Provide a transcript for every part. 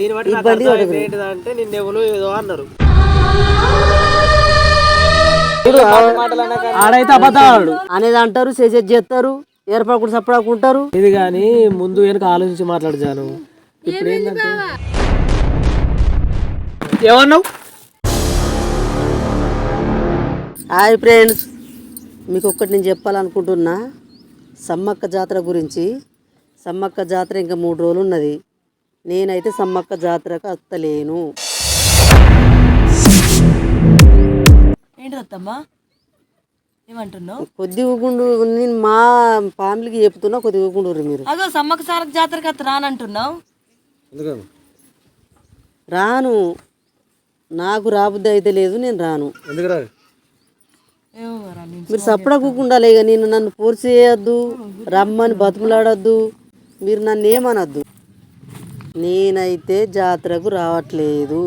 దీన్ని బట్టి నాకు ఇబ్బంది అర్థమైంది పడదు. ఏంటిదంటే నిన్న ఎవరు ఏదో అన్నారు. ఆడైతే అబద్ధాలు అనేది అంటారు చేసేది చేస్తారు ఏర్పడకుండా సపడకుంటారు ఇది కానీ ముందు వెనక ఆలోచించి మాట్లాడజాను ఇప్పుడు ఏంటంటే ఏమన్నావు? హాయ్ ఫ్రెండ్స్ మీకు ఒక్కటి నేను చెప్పాలనుకుంటున్నా. సమ్మక్క జాతర గురించి సమ్మక్క జాతర ఇంకా మూడు రోజులు ఉన్నది. నేనైతే సమ్మక్క జాతరకు వస్తలేను ఏంటి అత్తమ్మా? ఏమంటున్నావు? కొద్ది ఊగుండు నేను మా ఫ్యామిలీకి చెప్తున్నా కొద్ది ఊగుండు మీరు. అదో సమ్మక్క సారక జాతరకి అత్త రానంటున్నావు? రాను. నాకు రాబుద్ది అయితే లేదు నేను రాను. మీరు సపడ కూకుండాలి ఇక నేను నన్ను ఫోర్స్ చేయొద్దు రమ్మని బతుకులాడొద్దు మీరు నన్ను ఏమనొద్దు? నేనైతే జాతరకు రావట్లేదు.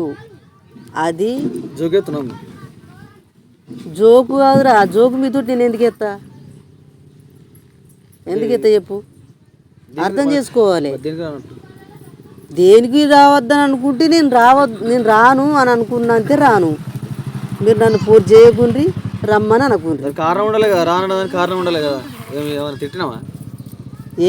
అది జోకెత్తున్నాం జోకు కాదురా ఆ జోకు మీతో నేను ఎందుకు ఎత్తా? ఎందుకు ఎత్తా చెప్పు? అర్థం చేసుకోవాలి. దేనికి రావద్దని అనుకుంటే నేను రావద్దు నేను రాను అని అనుకున్నంతే రాను. మీరు నన్ను ఫోర్స్ చేయకుండ్రి రమ్మని అనుకుండ్రి. దానికి కారణం ఉండాలి కదా రానడానికి కారణం ఉండాలి కదా. ఏమి ఏమైనా తిట్టినావా?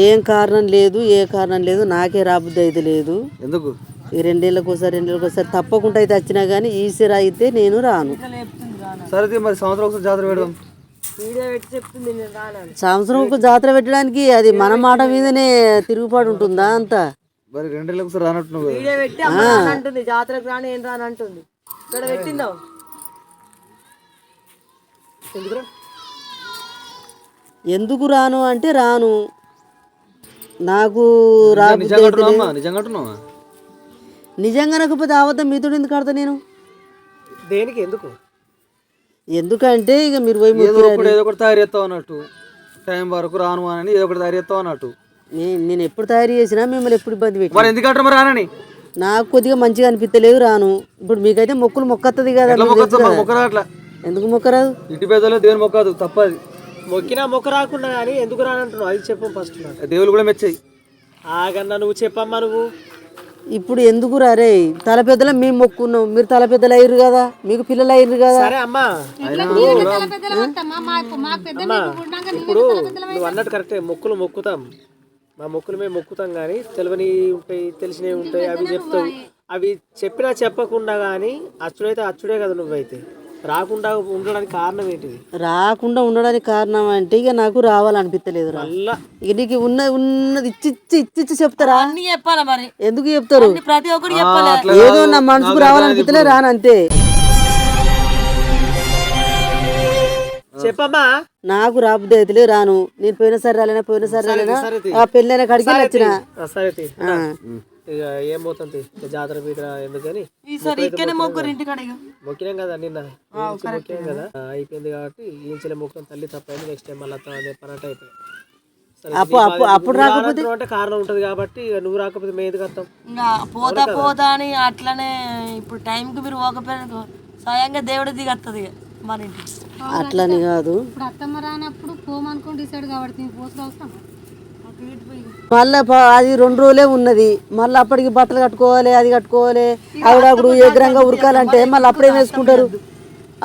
ఏం కారణం లేదు ఏ కారణం లేదు నాకే రాబుద్ది అయితే లేదు. ఎందుకు? ఈ రెండేళ్ళకి ఒకసారి రెండేళ్ళకి ఒకసారి తప్పకుండా అయితే వచ్చినా కానీ ఈసారి అయితే నేను రాను. రానా సరే మరి సంవత్సరం ఒకసారి జాతర పెడదాం. వీడియో పెట్టి చెప్తుంది నేను రానని సంవత్సరం ఒక జాతర పెట్టడానికి అది మన మాట మీదనే తిరుగుబాటు ఉంటుందా అంతా? మరి రెండేళ్ళకి ఒకసారి రానట్టున్నావు జాతరకు రాని ఏం రానంటుంది. ఇక్కడ పెట్టిందో? ఎందుకు రాను అంటే రాను. అంటున్నావా నిజంగా నాకపోతే అబద్ధం మీతో ఎందుకు కడతా నేను? దేనికి? ఎందుకు? ఎందుకంటే ఇక మీరు పోయి ఏదో. ఒకటి ఏదో ఒకటి తయారు చేస్తావు అన్నట్టు. టైం వరకు రాను అని ఏదో ఒకటి తయారు చేస్తావు అన్నట్టు. నే- నేను ఎప్పుడు తయారు చేసినా మిమ్మల్ని ఎప్పుడు ఇబ్బంది పెట్టి మరి ఎందుకు అంటారు రానని? నాకు కొద్దిగా మంచిగా అనిపించలేదు రాను. ఇప్పుడు మీకైతే మొక్కులు మొక్కత్తది కదా ఎందుకు మొక్కరాదు? ఇంటి పెద్దలో దేవుని మొక్కదు? తప్పది. మొక్కినా మొక్క రాకుండా కానీ ఎందుకు రానంటున్నావు? అది చెప్పం ఫస్ట్ దేవుళ్ళు కూడా మెచ్చాయి. ఆగన్నా నువ్వు చెప్పమ్మా నువ్వు. ఇప్పుడు ఎందుకు రే తల పెద్దల మేము మొక్కున్నాం. మీరు తల పెద్దలు అయ్యారు కదా? మీకు పిల్లలు అయ్యారు కదా? సరే అమ్మా. అమ్మా ఇప్పుడు నువ్వు అన్నట్టు కరెక్టే మొక్కులు మొక్కుతాం. మా మొక్కులు మేము మొక్కుతాం కానీ తెలియని ఉంటాయి తెలిసినవి ఉంటాయి అవి చెప్తావు. అవి చెప్పినా చెప్పకుండా కానీ అచ్చుడైతే అచ్చుడే కదా నువ్వైతే. రాకుండా ఉండడానికి కారణం ఏంటిది? రాకుండా ఉండడానికి కారణం అంటే ఇక నాకు రావాలనిపించలేదు ఇక నీకు ఉన్న ఉన్నది ఇచ్చి ఇచ్చి ఇచ్చి ఇచ్చి చెప్తారా? చెప్పాలా మరి? ఎందుకు చెప్తారు? అన్ని ప్రతి చెప్పాలి? ఏదో నా మనసుకు రావాలనిపించలే రాను అంతే చెప్పమ్మా. నాకు రాబుద్ది అయితే రాను. నేను పోయినసారి రాలేనా పోయినసారి రాలేనా. ఆ పెళ్ళైన కాడికి వచ్చిన? ఆ, సరే తీ. ఇక ఏం పోతుంది జాతర పీతర ఎందుకని. మొక్కినాం కదా. నిన్న. మొక్కినాం కదా. అయిపోయింది కాబట్టి ఈంచలే మొక్కం తల్లి తప్పైంది. నెక్స్ట్ టైం మళ్ళీ అదే పనట్టు అయిపోయి సరే, అప్పు- నీ అప్పు- బాధ- అప్పుడు రాకపోతే? అంటే కారణం ఉంటది కాబట్టి ఇక నువ్వు రాకపోతే మేము ఎందుకు వస్తాం? పోతా పోతా అని అట్లనే ఇప్పుడు టైంకి మీరు పోకపోయినా స్వయంగా దేవుడు దిగత్తది మన ఇంటికి. అట్లని కాదు. ఇప్పుడు అత్తమ్మ రానప్పుడు పోమనుకొని డిసైడ్ కాబట్టి అవసరం మళ్ళీ అది రెండు రోజులే ఉన్నది. మళ్ళీ అప్పటికి బట్టలు కట్టుకోవాలి అది కట్టుకోవాలి. ఆవిడప్పుడు ఎగ్రంగా ఉరకాలంటే మళ్ళీ అప్పుడేం వేసుకుంటారు?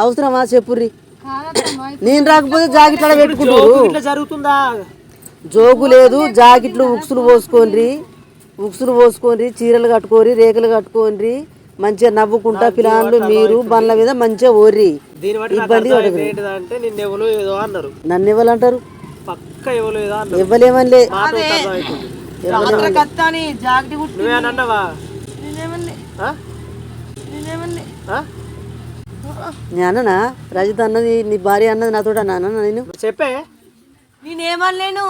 అవసరమా చెప్పుర్రి? నేను రాకపోతే జాకెట్లు పెట్టుకుంటారు. జోగు లేదు జాకెట్లు ఉక్సులు పోసుకోండి ఉక్సులు పోసుకోండి చీరలు కట్టుకోరి రేకులు కట్టుకోండి మంచిగా నవ్వుకుంటా పిల్లలు మీరు బండ్ల మీద మంచిగా ఓర్రి. ఇబ్బంది నన్ను ఇవ్వాలంటారు పక్క అన్నారు ఇవ్వలేమనిలే. మాట ఒకటి అర్థమవుతుంది జాతర కత్త అని జాకెట్ కుట్టి నువ్వే అని అన్నావా? నేనేమన్నా ఆ? నేనేమన్నా ఆ? నేను అన్ననా? రజిత అన్నది నీ భార్య అన్నది నాతో అన్న? నేను చెప్పే. నేనేమనలేను.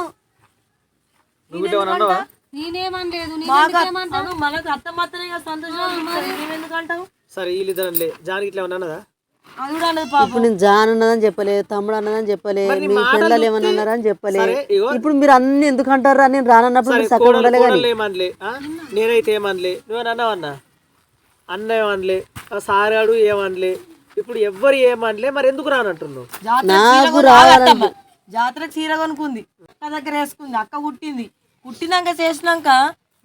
నేనేమనలేదు. మనకు అత్త మాత్రమే సంతోషం. సరే వీళ్ళిద్దరు జానికి ఇట్లా ఏమన్నా ఇప్పుడు నేను జాన్ అన్నదని చెప్పలే తమ్ముడు అన్నదని చెప్పలే మీ పిల్లలు ఏమన్నా అన్నారని చెప్పలే. ఇప్పుడు మీరు అన్ని ఎందుకు అంటారా? నేను రానన్నప్పుడు మీరు కోడలు ఉండాలి కానీ? నేనైతే ఏమనలే. నువ్వేనా అన్నావు అన్న అన్న ఏమనలే సారాడు ఏమనలే ఇప్పుడు ఎవ్వరు ఏమనలే మరి ఎందుకు రానంటున్నావు? జాతర నాకు కొనుక్కుంది. జాతరకు చీర కొనుక్కుంది అక్క దగ్గర వేసుకుంది అక్క కుట్టింది. కుట్టినాక చేసినాక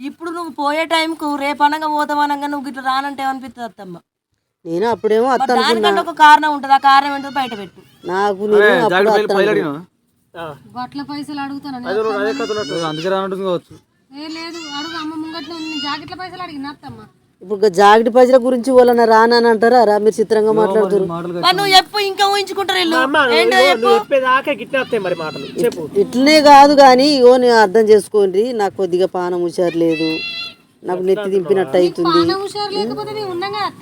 ఇప్పుడు నువ్వు పోయే టైంకు రేపు అనగా పోతామనగా నువ్వు ఇట్లా రానంటే ఏమనిపిస్తుంది అత్తమ్మ? నేను అప్పుడేమో అత్త దానికంటే ఒక కారణం ఉంటుంది? ఆ కారణం ఏంటో బయట పెట్టు. నాకు నేను అప్పుడు అత్త అనుకున్నా. పైసలు అడుగుతాను అదే నువ్వు అదే కథ ఉన్నట్టు. అందుకే రానట్టుంది కావచ్చు. ఏ లేదు అడుగు అమ్మ ముంగట్లో ఉంది. నేను జాకెట్ల పైసలు అడిగిన అత్తమ్మ. ఇప్పుడు జాకెట్ పైసల గురించి వాళ్ళని రానని అంటారా? రా మీరు చిత్రంగా మాట్లాడుతారు. మాటలు మరి నువ్వు చెప్పు ఇంకా ఊహించుకుంటారు వీళ్ళు. అమ్మ ఏంటో నువ్వు చెప్పు. నువ్వు చెప్పేదాకా గిట్టే వస్తాయి మరి మాటలు. చెప్పు. ఇట్లనే కాదు కానీ ఇగో నేను అర్థం చేసుకోండి. నాకు కొద్దిగా పానం హుషారు లేదు. నాకు నెత్తి దింపినట్టు అవుతుంది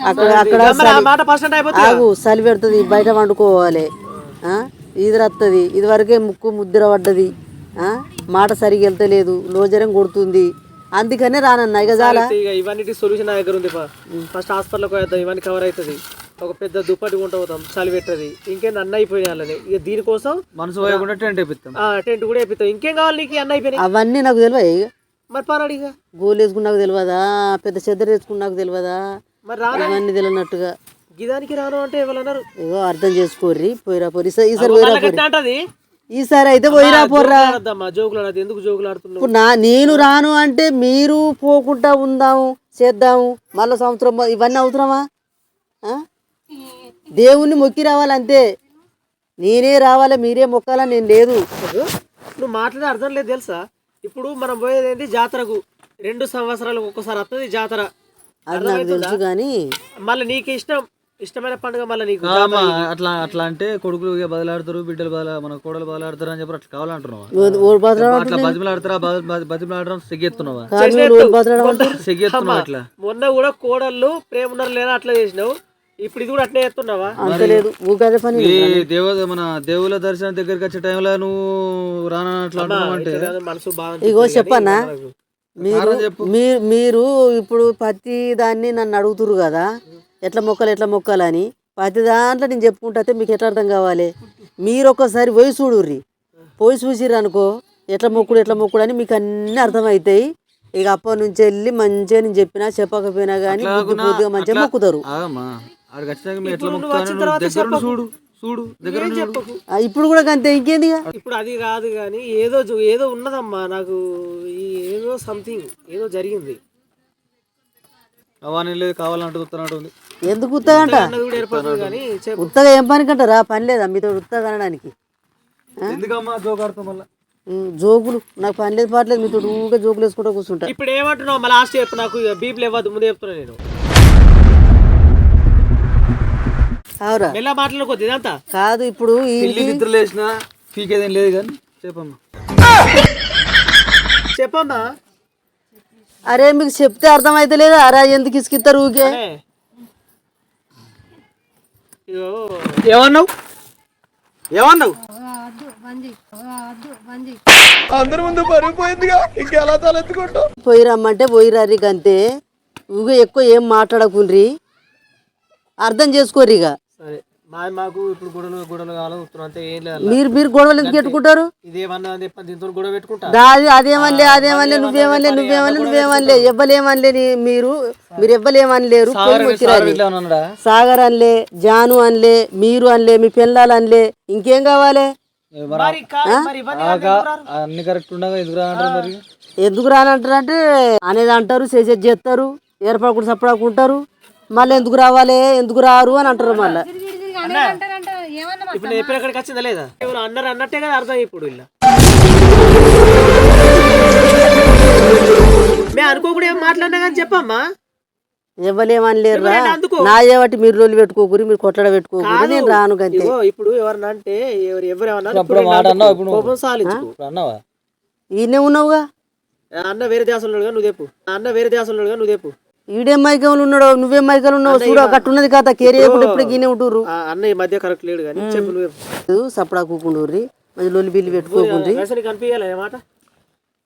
అక్కడ అక్కడ మరి ఆ మాట పర్సెంట్ అయిపోతుంది? ఆగు చలి పెడుతుంది బయట వండుకోవాలి. ఆ? ఈదురు వస్తుంది ఇది వరకే ముక్కు ముద్ర పడ్డది. ఆ? మాట సరిగా వెళ్తలేదు. లోజరం కొడుతుంది. అందుకనే రానన్నా. ఇక చాలా ఇక ఇవన్నిటి సొల్యూషన్ నా దగ్గర ఉంది ఫస్ట్ హాస్పిటల్కి పోయేద్దాం. ఇవన్నీ కవర్ అవుతుంది. ఒక పెద్ద దుప్పటి కొంట పోతాం. చలి పెట్టది. ఇంకేం అన్న అయిపోయినాయి వాళ్ళని ఇక దీనికోసం మనసు టెంట్ వేపిస్తాం. ఆ టెంట్ కూడా వేపిస్తాం. ఇంకేం కావాలి నీకు? అన్న అయిపోయినాయి. అవన్నీ నాకు తెలియదు ఇక మరి పరాడు ఇక గోలు వేసుకుని నాకు తెలియదా పెద్ద చెద్దరు వేసుకుని నాకు తెలియదా మరి రాను ఇవన్నీ తెలియనట్టుగా. గిదానికి రాను అంటే ఎవరన్నారు? ఇగో అర్థం చేసుకోర్రి పోయిరా పోరి. ఈసారి ఈసారి పోయిరా పోరి. ఈసారి అయితే పోయిరా పోర్రా. జోకులు ఎందుకు జోకులు ఆడుతున్నావు ఇప్పుడు నా నేను రాను అంటే మీరు పోకుండా ఉందాము చేద్దాము మళ్ళీ సంవత్సరం ఇవన్నీ అవసరమా? దేవుణ్ణి మొక్కి రావాలంతే. నేనే రావాలి మీరే మొక్కాలని నేను లేదు. నువ్వు మాట్లాడే అర్థం లేదు తెలుసా? ఇప్పుడు మనం పోయేది ఏంటి? జాతరకు. రెండు సంవత్సరాలకు ఒక్కసారి వస్తుంది జాతర. అది నాకు తెలుసు కానీ మళ్ళీ నీకు ఇష్టం. ఇష్టమైన పండుగ మళ్ళీ నీకు. అట్లా అట్లా అంటే కొడుకులు ఇక బదులాడతారు బిడ్డలు బదులు మన కోడలు బదులాడతారు అని చెప్పి అట్లా కావాలంటున్నావా? ఓ- అట్లా బతిమలాడతారా బతిమలాడడం సిగ్గెత్తున్నావా? కాదు మీరు ఓ బతలాడు అంటారు. సిగ్గెత్తున్నావా అట్లా. మొన్న కూడా కోడళ్ళు ప్రేమ ఉన్నారు లేదా అట్లా చేసినావు? ఇప్పుడు ఇది కూడా అట్లే చేస్తున్నావా? అంత లేదు. ఊగదే పని ఈ దేవ మన దేవుల దర్శనం దగ్గరికి వచ్చే టైంలో నువ్వు రానా అట్లా అంటున్నావు అంటే మనసు బాగా ఇగో చెప్పన్నా మీరు మీరు మీరు ఇప్పుడు ప్రతి దాన్ని నన్ను అడుగుతురు కదా ఎట్లా మొక్కలు ఎట్లా మొక్కాలని ప్రతి దాంట్లో నేను చెప్పుకుంటే మీకు ఎట్లా అర్థం కావాలి? మీరు ఒక్కసారి పోయి చూడుర్రి. పోయి చూసిర్రు అనుకో ఎట్లా మొక్కుడు ఎట్లా మొక్కుడు అని మీకు అన్నీ అర్థమవుతాయి ఇక అప్పటి నుంచి వెళ్ళి మంచిగా నేను చెప్పినా చెప్పకపోయినా కానీ మంచిగా మొక్కుతారు. మీరు ఎట్లా నువ్వు దగ్గర నుండి చూడు చూడు దగ్గర నుండి చూడు. ఆ, ఇప్పుడు కూడా అంతే ఇంకేంది ఇక? ఇప్పుడు అది కాదు కానీ ఏదో జు- ఏదో ఉన్నదమ్మా నాకు ఈ ఏదో సంథింగ్ ఏదో జరిగింది. అవన్నీ లేదు కావాలంటే చూస్తున్నట్టు ఉంది. ఎందుకు ఉత్తగంట అన్నది కూడా ఏర్పడుతుంది కానీ చెప్పు. ఉత్తగా ఏం పని కంటారా పని లేదా? మీతో ఉత్తగా అనడానికి. ఎందుకమ్మా జోకాడుతాం మళ్ళీ? ఉమ్, జోకులు. నాకు పని లేదు పాటలేదు మీతో ఊరికే జోకులు వేసుకుంటూ కూర్చుంటా. ఇప్పుడు ఏమంటున్నావు? మళ్ళీ లాస్ట్ చెప్పు నాకు బీపీలు ఇవ్వద్దు ముందే చెప్తున్నా నేను. అవురా. మెల్ల మాట్లాడుకోద్ది ఇదంతా. కాదు ఇప్పుడు ఈ ఇల్లు నిద్రలు వేసినా పీకేదేం లేదు కానీ చెప్పమ్మా. చెప్పమ్మా. అరే మీకు చెప్తే అర్థమైతే లేదా? అరా ఎందుకు ఇసుకిస్తారు ఊకే ఏ. ఇగో ఏమన్నావు? ఏమన్నావు? వద్దు బందీ వద్దు బందీ పోయి రమ్మంటే పోయి రారికి అంతే ఊగే ఎక్కువ ఏం మాట్లాడకుండ్రి. అర్థం చేసుకోర్రి ఇక సరే మా మాకు ఇప్పుడు గొడవలు గొడవలు కావాలని చూస్తున్నాం అంతే ఏం లేదు మీరు మీరు గొడవలు ఎందుకు పెట్టుకుంటారు? ఇదేమన్నా అని చెప్పి దీంతో గొడవ పెట్టుకుంటా? దాది అదేమనలే అదేమనలే నువ్వేమనలే నువ్వేమనలే నువ్వేమనలే ఎవ్వలేమనలే నీ- మీరు మీరు ఎవ్వలేమనలేరు పోయి మొక్కిరారి. ఇట్లా ఉన్నాడా సాగర్ అనలే జాను అనలే మీరు అనలే మీ పిల్లలు అనలే ఇంకేం కావాలి? మరి కా- మరి ఇవన్నీ అన్ని కరెక్ట్ ఉండగా ఎందుకు రానంటారు మరి? ఎందుకు రానంటారు అంటే అనేది అంటారు చేసేది చేస్తారు ఏర్పడకుండా సపడకుంటారు మళ్ళీ ఎందుకు రావాలి? ఎందుకు రారు అని అంటారు మళ్ళీ. తిరిగి తిరిగి అనే అంటారంట ఏమన్నా ఇప్పుడు నేను ఎక్కడికి వచ్చిందా లేదా? ఎవరు అన్నారు అన్నట్టే కదా అర్థం ఇప్పుడు ఇలా. మేము అనుకోకుండా ఏం మాట్లాడినా కానీ చెప్పమ్మా. అందుకో. నా ఏవటి మీరు రోజులు పెట్టుకోకూరి మీరు కొట్టడ పెట్టుకోకూరి నేను రాను ఇగో ఇప్పుడు ఎవరన్నా అంటే ఎవరు ఎవరు. కోపం అన్నావా? ఈయనే ఉన్నావుగా? అన్న వేరే దేశంలో నువ్వు చెప్పు. అన్న వేరే దేశంలో నువ్వు చెప్పు. ఈడేం మైకంలో ఉన్నాడు నువ్వేం మైకంలో ఉన్నావు చూడు కట్టున్నది కథ కేరియకుండా ఇప్పుడు గిన్నె ఉంటుర్రు? అన్న ఈ మధ్య కరెక్ట్ లేడు కానీ చెప్పు నువ్వు. చెప్పు సపడా కూకుండ్రి మరి లొల్లి బిల్లి పెట్టుకోకుండ్రి. నీకు అనిపించాలి ఏ మాట?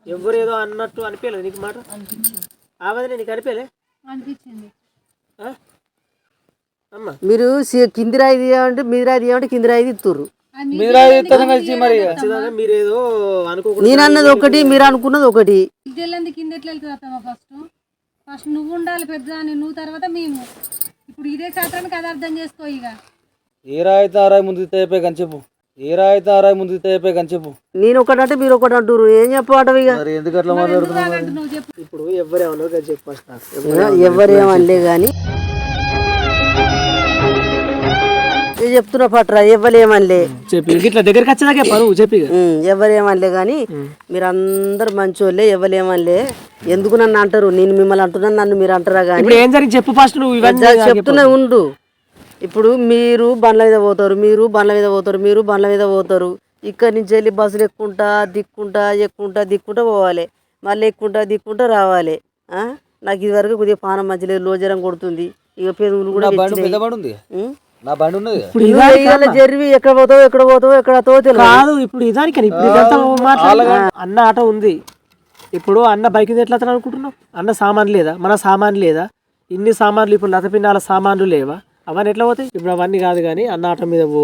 ఎవరు ఏదో అన్నట్టు అనిపించలేదు నీకు మాట? ఆ వదిన నీకు అనిపించలే అనిపించింది. మీరు కింది రాయి తీయమంటే మీది రాయి తీయమంటే కింది రాయి తీస్తుర్రు నేను అన్నది ఒకటి మీరు అనుకున్నది ఒకటి. కింద ఎట్లా వెళ్తుంది ఫస్ట్ ఫస్ట్ నువ్వు ఉండాలి పెద్ద నువ్వు తర్వాత మేము. ఇప్పుడు ఇదే శాతానికి అది అర్థం చేసుకో ఇక. ఏ రాయితే రాయి ముందు అయిపోయి కానీ చెప్పు. ఏ రాయితే రాయి ముందు అయిపోయి కానీ చెప్పు. నేను ఒకటంటే మీరు ఒకటి అంటారు ఏం చెప్పమంటావు ఇక? మరి ఎందుకు అట్లా మాట్లాడుతున్నావు? నువ్వు చెప్పు. ఇప్పుడు ఎవరేమో చెప్పు ఫస్ట్ నాకు. ఎవరేమనలే కానీ. చెప్తున్నా పట్రా? ఎవరేమనలే చెప్పి ఇట్లా దగ్గరికి వచ్చేదాకా పరువు చెప్పి ఎవరేమనలే కానీ మీరు అందరు మంచోళ్ళే ఎవరేమనలే ఎందుకు నన్ను అంటారు? నేను మిమ్మల్ని అంటున్నాను నన్ను మీరు అంటారా కానీ ఇప్పుడు ఏం జరిగింది? చెప్పు ఫస్ట్ నువ్వు ఇవన్నీ జర చెప్తూనే ఉండు. ఇప్పుడు మీరు బండ్ల మీద పోతారు మీరు బండ్ల మీద పోతారు మీరు బండ్ల మీద పోతారు. ఇక్కడి నుంచి వెళ్ళి బస్సులు ఎక్కుంటా దిక్కుంటా ఎక్కుంటా దిక్కుంటా పోవాలి. మళ్ళీ ఎక్కుంటా దిక్కుంటా రావాలి. ఆ? నాకు ఇదివరకు కొద్దిగా పానం మంచిలేదు లోజరం కొడుతుంది. ఇక పెరుగులు కూడా. పెద్ద ఉంది. ఉం? నా బండి ఉన్నది. ఇప్పుడు జరివి ఎక్కడ పోతావు ఎక్కడ పోతావు ఎక్కడ కాదు ఇప్పుడు ఇదానికి ఇప్పుడు ఇదంతా మాట్లాడ. అన్న ఆటో ఉంది. ఇప్పుడు అన్న బైక్ మీద ఎట్లా వస్తాను అనుకుంటున్నావు? అన్న సామాన్ లేదా? మన సామాన్ లేదా? ఇన్ని సామాన్లు ఇప్పుడు లతపిన్నాల సామాన్లు లేవా? అవన్నీ ఎట్లా పోతాయి? ఇప్పుడు అవన్నీ కాదు కానీ అన్న ఆటో మీద పో.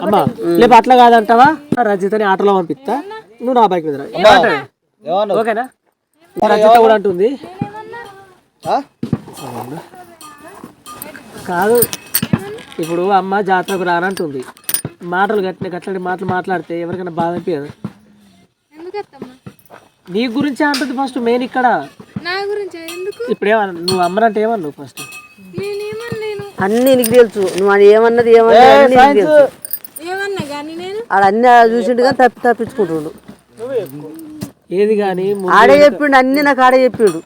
అమ్మా లేపు అట్లా కాదంటావా? రజితని ఆటోలో పంపిస్తా. నువ్వు నా బైక్ మీద రా. ఓకేనా? రజిత కూడా అంటుంది. ఆ? కాదు ఇప్పుడు అమ్మ జాతరకు రానంటుంది. మాటలు గట్టిన గట్లని మాటలు మాట్లాడితే ఎవరికైనా బాధ అనిపించదు. ఎందుకు అత్తమ్మా నీ గురించే అంటుంది ఫస్ట్ మెయిన్ ఇక్కడ. నా గురించి? ఎందుకు? ఇప్పుడు ఏమన్నా నువ్వు అమ్మనంటే ఏమన్నావు ఫస్ట్ నేనేమనలేను. అన్నీ నీకు తెలుసు. నువ్వు అని ఏమన్నది ఏమన్నా కానీ నేను? ఆడ అన్ని చూసిండు కానీ తప్పి తప్పించుకుంటుండు. ఏది కానీ ఆడే చెప్పిండు అన్ని నాకు ఆడే చెప్పిండు.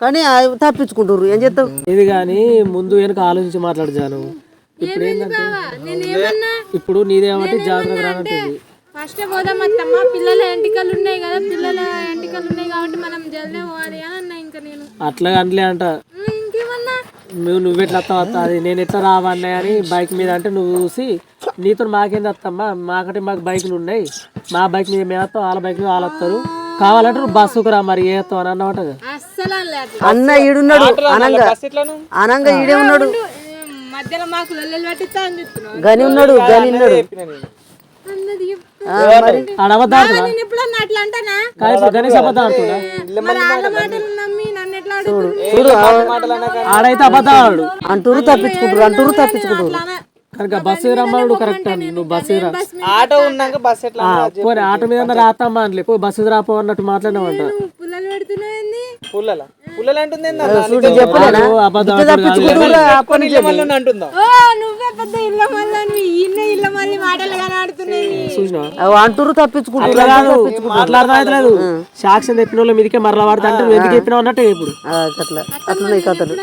కానీ తప్పించుకుంటారు ఏం చేస్తావు ఏది కానీ ముందు వెనక ఆలోచించి మాట్లాడజాను. ఇప్పుడు ఏంటంటే ఇప్పుడు నీదేమంటే రానంటుంది ఫస్ట్ పోదాం అత్తమ్మ పిల్లల ఎంటికలు ఉన్నాయి కదా పిల్లల ఎంటికలు ఉన్నాయి కాబట్టి మనం జల్దీ పోవాలి అని అన్నా ఇంకా నేను. అట్లా అంటలే అంట. ఇంకేమన్నా? నువ్వు నువ్వు ఎట్లా వస్తావు అది నేను ఎట్లా రావన్నా అని బైక్ మీద అంటే నువ్వు చూసి నీతో మాకేం వస్తామ్మా మాకంటే మాకు బైకులు ఉన్నాయి. మా బైక్ మీద మేము వస్తాం వాళ్ళ బైక్ మీద వాళ్ళు వస్తారు కావాలంటే నువ్వు బస్సుకు రా మరి ఏ వస్తావు అని అన్నమాట అన్న ఈడున్నాడు అనంగా. అనంగా ఈడే ఉన్నాడు. గని ఉన్నాడు గని ఉన్నాడు. ఆడైతే అంటూరు తప్పించుకుంటారు అంటూరు తప్పించుకుంటారు కనుక బస్సు రమ్మన్నాడు కరెక్ట్ అని నువ్వు బస్సు రా ఆటో ఉన్నాక బస్ ఎట్లా పోనీ ఆటో మీద రాస్తామా అనలే పోయి బస్సు రాపో అన్నట్టు మాట్లాడినామంట పుల్లలు పెడుతున్నావు ఏంది? పుల్లల? అంటుంది అంటూరు అట్లా? సాక్ష్యం చెప్పిన వాళ్ళ మీదకే మరలా వాడుతా అంటే నువ్వు ఎందుకు చెప్పినావు అన్నట్టే ఇప్పుడు. అట్లా. అట్లున్నాయి కథలు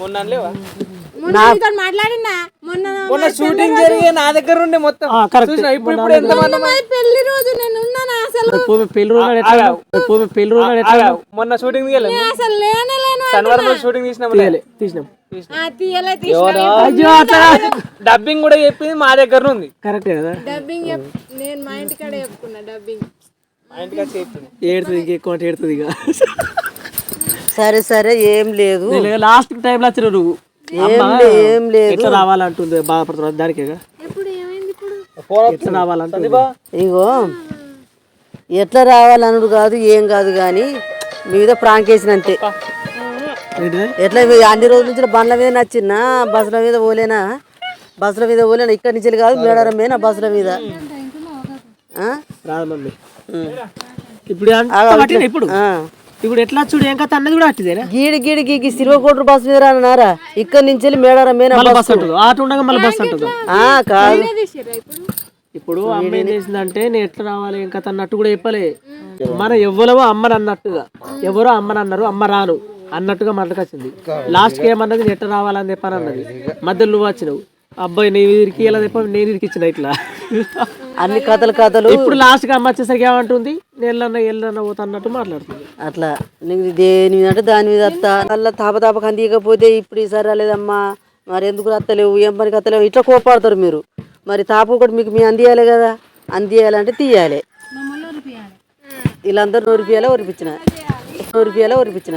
మొన్న నీతో మాట్లాడినా? మొన్న మొన్న షూటింగ్ జరిగే నా దగ్గర ఉండే మొత్తం. ఇప్పుడు ఇప్పుడు ఎంత పెళ్ళి రోజు నేను అసలు? పెళ్ళి రోజు ఎట్లా పెళ్ళి రోజు ఎట్లా? మొన్న షూటింగ్ తీయలేదు అసలు లేనే లేను శనివారం షూటింగ్ తీసినాం తీసినాం. డబ్బింగ్ కూడా చెప్పింది మా దగ్గర ఉంది. కరెక్టే కదా? డబ్బింగ్ నేను మా ఇంటికాడ చెప్పుకున్నా డబ్బింగ్. ఏడుతుంది ఇక సరే సరే ఏం లేదు. లాస్ట్ టైంలో వచ్చిన నువ్వు. ఏం లేదు. ఎట్లా రావాలంటుంది బాధపడుతున్నావు దానికేగా ఇప్పుడు ఏమైంది ఇప్పుడు? ఎట్లా రావాలంటుంది? ఇగో ఎట్లా రావాలనుడు కాదు ఏం కాదు కానీ మీద ప్రాంక్ వేసిన అంతే? ఎట్లా అన్ని రోజుల నుంచి బండ్ల మీద నచ్చినా బస్సుల మీద పోలేనా? బస్సుల మీద పోలేనా? ఇక్కడి నుంచి కాదు మేడారం మీద బస్సుల మీద. ఇప్పుడు ఇప్పుడు. ఇప్పుడు ఎట్లా చూడు ఏం కథ అన్నది కూడా అట్టిదేనా? గీడి గీడి గీకి సిల్వకోట్రు బస్సు మీద రానారా ఇక్కడి నుంచి వెళ్ళి మేడారం మీద బస్ అంటుంది? ఆటో ఉండగా మళ్ళీ బస్ అంటుంది? ఆ, కాదు. ఇప్పుడు? ఇప్పుడు అమ్మ ఏం చేసిందంటే నేను ఎట్లా రావాలి? ఏం కథ? అన్నట్టు కూడా చెప్పలే. మన ఎవ్వరమో అమ్మని అన్నట్టుగా. ఎవరో అమ్మని అన్నారు అమ్మ రాను అన్నట్టుగా మాటకొచ్చింది లాస్ట్కి ఏమన్నది? నేను ఎట్లా రావాలని చెప్పని అన్నది. మధ్యలో నువ్వు వచ్చినావు. అబ్బాయి నేను ఇరికి ఇలా చెప్ప నేను ఇరికిచ్చిన ఇట్లా. అన్ని కథలు కథలు. ఇప్పుడు లాస్ట్కి అమ్మ వచ్చేసరికి ఏమంటుంది? నేను ఎల్లన్నా ఎల్లన్నా పోతా అన్నట్టు మాట్లాడుతుంది. అట్లా. నీకు దేని మీద అంటే దాని మీద వస్తా మళ్ళీ తాప తాప కందియకపోతే ఇప్పుడు ఈసారి రాలేదమ్మా. మరి ఎందుకు రత్తలేవు? ఏం పనికి వస్తలేవు ఇట్లా కోపాడతారు మీరు. మరి తాప ఒకటి మీకు మీ అందియాలి కదా? అందియాలంటే తీయాలి. వీళ్ళందరూ నూరిపియాలా ఒరిపించిన నూరిపియాలా ఒరిపించిన